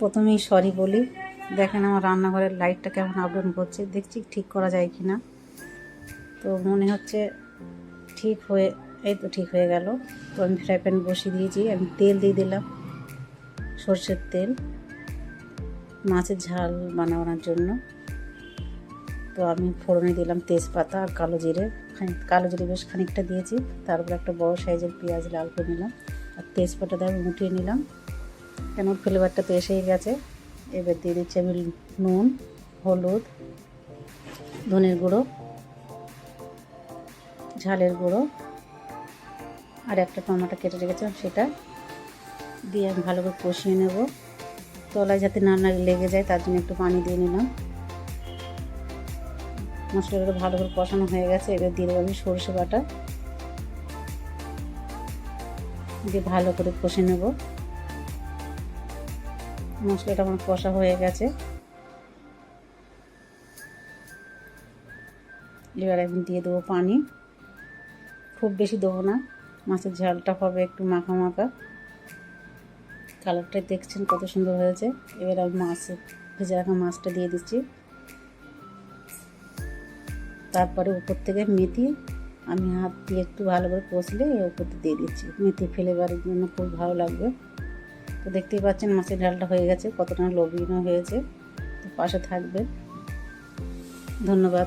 প্রথমেই সরি বলি। দেখেন আমার রান্নাঘরের লাইটটা কেমন আপডাউন করছে। দেখছি ঠিক করা যায় কি না তো মনে হচ্ছে ঠিক হয়ে, এই তো ঠিক হয়ে গেল। তো আমি ফ্রাই প্যান বসিয়ে দিয়েছি। আমি তেল দিয়ে দিলাম সর্ষের তেল। মাছের ঝাল বানানোর জন্য। তো আমি ফোড়নে দিলাম তেজপাতা আর কালো জিরে। কালো জিরে বেশ খানিকটা দিয়েছি। তারপর একটা বড় সাইজের পেঁয়াজ লাল করে নিলাম। আর তেজপাতা আমি উঠিয়ে নিলাম। কেন? ফ্লেভারটা তো এসেই গেছে। এবার দিয়ে দিচ্ছি আমি নুন, হলুদ, ধনের গুঁড়ো, ঝালের গুঁড়ো, আর একটা টমেটো কেটে রেখেছিলাম সেটা। দিয়ে আমি ভালো করে কষিয়ে নেব। তলায় যাতে না লেগে যায়, তার জন্য একটু পানি দিয়ে নিলাম। মশলাটা ভালো করে কষানো হয়ে গেছে। এবার দিয়ে দেবো আমি সরষে বাটা। দিয়ে ভালো করে কষে নেব। মশলাটা আমার কষা হয়ে গেছে। এবার আমি দিয়ে দেবো পানি। খুব বেশি দেবো না, মাছের ঝালটা হবে একটু মাখা মাখা। কালারটা দেখছেন কত সুন্দর হয়েছে। এবার আমি মাছ, ভেজে রাখা মাছটা দিয়ে দিচ্ছি। তারপরে উপর থেকে মেথি, আমি হাত দিয়ে একটু ভালো করে কষলে উপর দিয়ে দিচ্ছি। মেথি ফ্লেভারের জন্য খুব ভালো লাগবে। তো দেখতেই পাচ্ছেন মাছের ঢালটা হয়ে গেছে কতটা লোভনীয় হয়েছে। তো পাশে থাকবে ধন্যবাদ।